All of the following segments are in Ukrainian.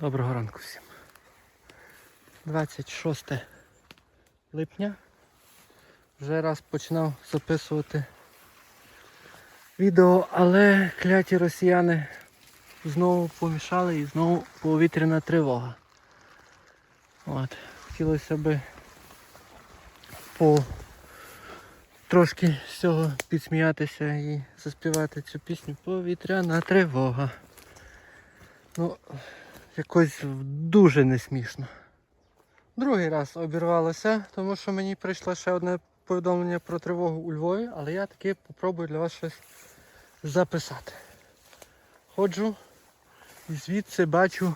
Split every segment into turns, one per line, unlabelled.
Доброго ранку всім. 26 липня. Вже раз починав записувати відео, але кляті росіяни знову помішали і знову повітряна тривога. От. Хотілося би по трошки з цього підсміятися і заспівати цю пісню Повітряна тривога. Ну, якось дуже не смішно. Другий раз обірвалося, тому що мені прийшло ще одне повідомлення про тривогу у Львові, але я таки попробую для вас щось записати. Ходжу і звідси бачу,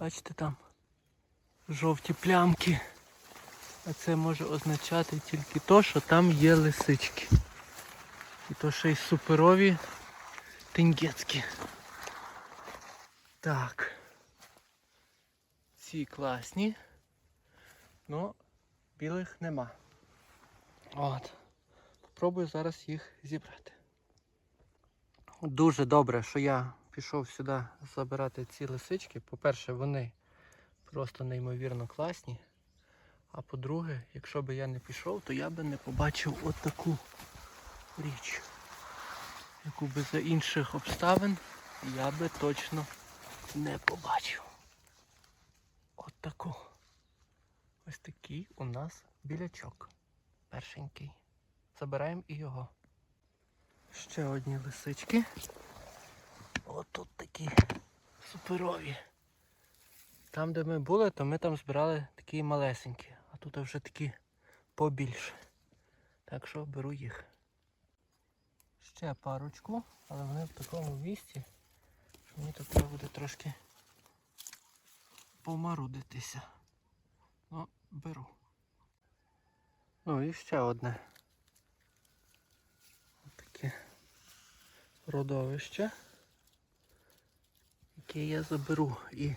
бачите там жовті плямки. А це може означати тільки то, що там є лисички. І то ще й суперові тингецькі. Так. Ці класні. Ну, білих нема. От. Попробую зараз їх зібрати. Дуже добре, що я пішов сюди забирати ці лисички. По-перше, вони просто неймовірно класні. А по-друге, якщо б я не пішов, то я би не побачив от таку річ, яку би за інших обставин я би точно не побачив. От таку. Ось такий у нас білячок. Першенький. Забираємо і його. Ще одні лисички. От тут такі суперові. Там, де ми були, то ми там збирали такі малесенькі, а тут вже такі побільше. Так що беру їх. Ще парочку, але вони в такому місці, мені тут треба буде трошки помарудитися. Ну, беру. Ну і ще одне. Таке родовище, яке я заберу. І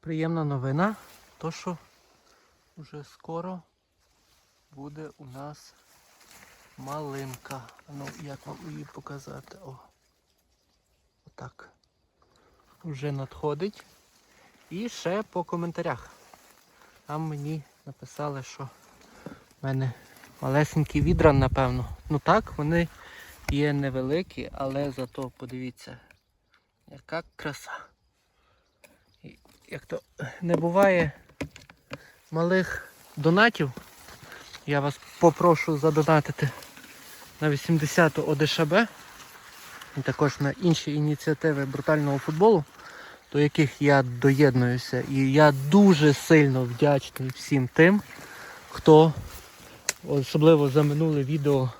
приємна новина, то що вже скоро буде у нас малинка. Ну, як вам її показати? О. Отак. Вже надходить. І ще по коментарях. Там мені написали, що в мене малесенькі відра, напевно. Ну так, вони є невеликі, але зато подивіться, яка краса. Як то не буває малих донатів, я вас попрошу задонатити на 80 ОДШБ і також на інші ініціативи брутального футболу до яких я доєднуюся. І я дуже сильно вдячний всім тим, хто особливо за минуле відео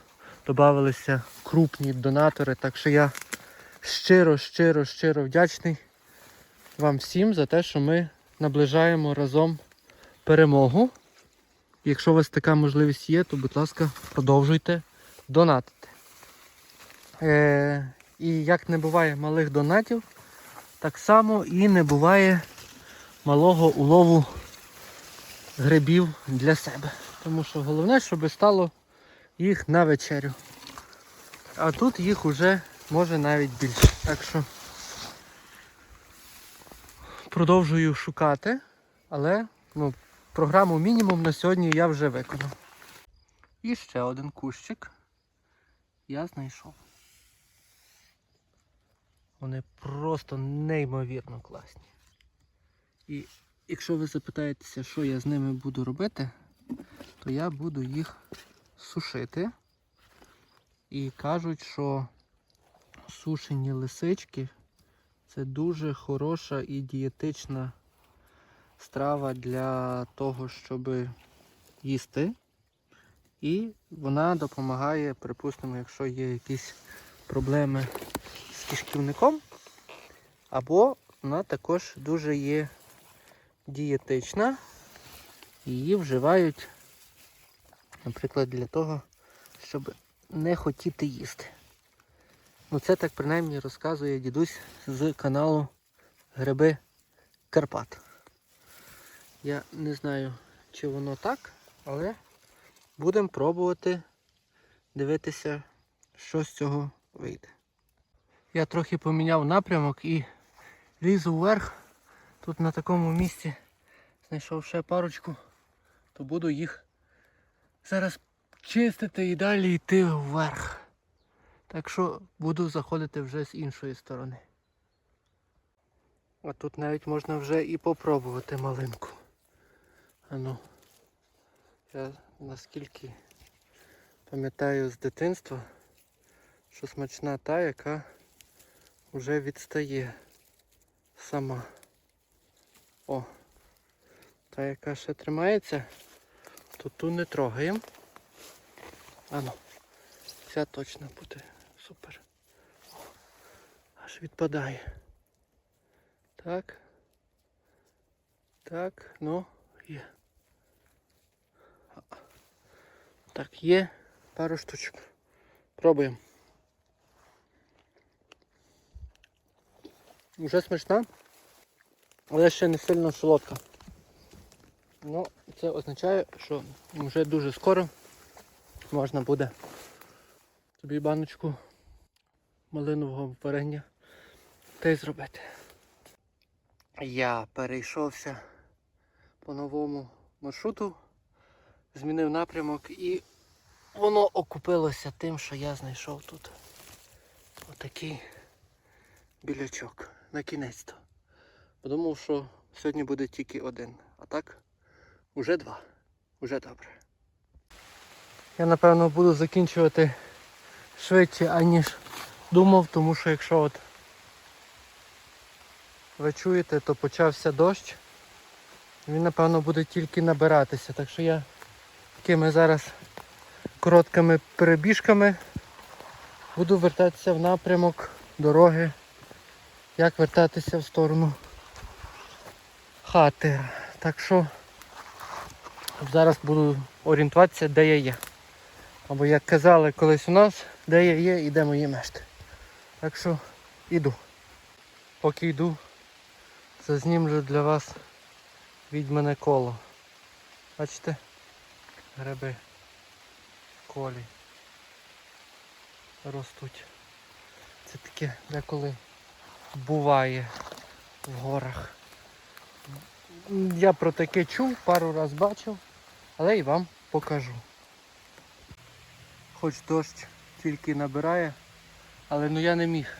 додавалися крупні донатори. Так що я щиро, щиро, щиро вдячний вам всім за те, що ми наближаємо разом перемогу. Якщо у вас така можливість є, то будь ласка, продовжуйте донатити. Е, і як не буває малих донатів, так само і не буває малого улову грибів для себе. Тому що головне, щоб стало їх на вечерю. А тут їх вже може навіть більше. Так що продовжую шукати, але ну, програму мінімум на сьогодні я вже виконав. І ще один кущик я знайшов. Вони просто неймовірно класні. І якщо ви запитаєтеся, що я з ними буду робити, то я буду їх сушити. І кажуть, що сушені лисички це дуже хороша і дієтична страва для того, щоб їсти. І вона допомагає, припустимо, якщо є якісь проблеми з кишківником, або вона також дуже є дієтична. Її вживають, наприклад, для того, щоб не хотіти їсти. Ну це так принаймні розказує дідусь з каналу Гриби Карпат. Я не знаю, чи воно так, але будемо пробувати дивитися, що з цього вийде. Я трохи поміняв напрямок і лізу вверх, тут на такому місці знайшов ще парочку, то буду їх зараз чистити і далі йти вверх. Так що буду заходити вже з іншої сторони. А тут навіть можна вже і попробувати малинку. Ану. Я наскільки пам'ятаю з дитинства, що смачна та, яка вже відстає сама. О, та яка ще тримається, то ту не трогаємо. Ану, ця точно буде супер. О, аж відпадає. Так. Так, ну, є. Так, є пару штучок. Пробуємо. Вже смачна, але ще не сильно солодка. Ну, це означає, що вже дуже скоро можна буде собі баночку малинового варення та й зробити. Я перейшовся по новому маршруту, змінив напрямок і воно окупилося тим, що я знайшов тут отакий білячок на кінець-то. Подумав, що сьогодні буде тільки один, а так уже два. Уже добре. Я напевно буду закінчувати швидше, аніж думав, тому що якщо от ви чуєте, то почався дощ. Він напевно буде тільки набиратися. Так що я такими зараз короткими перебіжками буду вертатися в напрямок дороги. Як вертатися в сторону хати. Так що зараз буду орієнтуватися, де я є. Або як казали колись у нас, де я є і де мої мешти. Так що іду. Поки йду, зазнімлю для вас відьмане коло. Бачите? Гриби колі ростуть. Це таке деколи буває в горах. Я про таке чув, пару раз бачив, але і вам покажу. Хоч дощ тільки набирає, але ну я не міг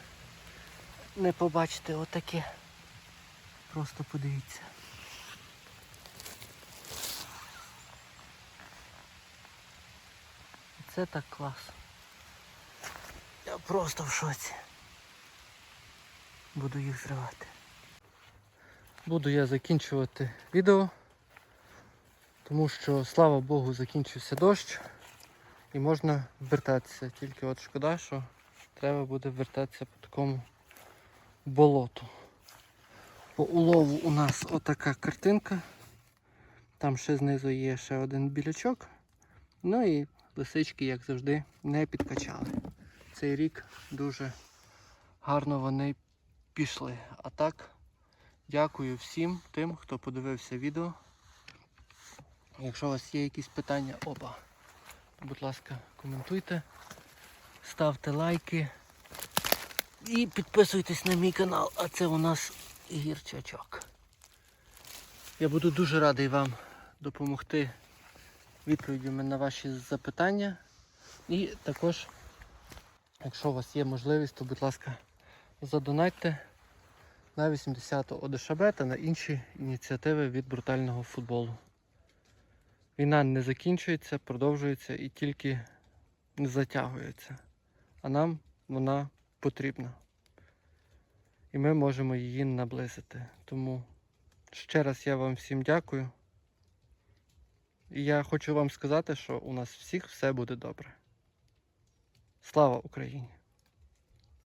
не побачити отаке. Просто подивіться. Це так клас. Я просто в шоці. Буду їх зривати. Буду я закінчувати відео, тому що, слава Богу, закінчився дощ і можна вертатися. Тільки от шкода, що треба буде вертатися по такому болоту. По улову у нас отака картинка. Там ще знизу є ще один білячок. Ну і лисички, як завжди, не підкачали. Цей рік дуже гарно вони пішли. А так, дякую всім тим, хто подивився відео. Якщо у вас є якісь питання, опа, будь ласка, коментуйте, ставте лайки і підписуйтесь на мій канал, а це у нас гірчачок. Я буду дуже радий вам допомогти відповідями на ваші запитання. І також, якщо у вас є можливість, то будь ласка, задонатьте на 80-ту ОДШБ та на інші ініціативи від брутального футболу. Війна не закінчується, продовжується і тільки не затягується. А нам вона потрібна. І ми можемо її наблизити. Тому ще раз я вам всім дякую. І я хочу вам сказати, що у нас всіх все буде добре. Слава Україні!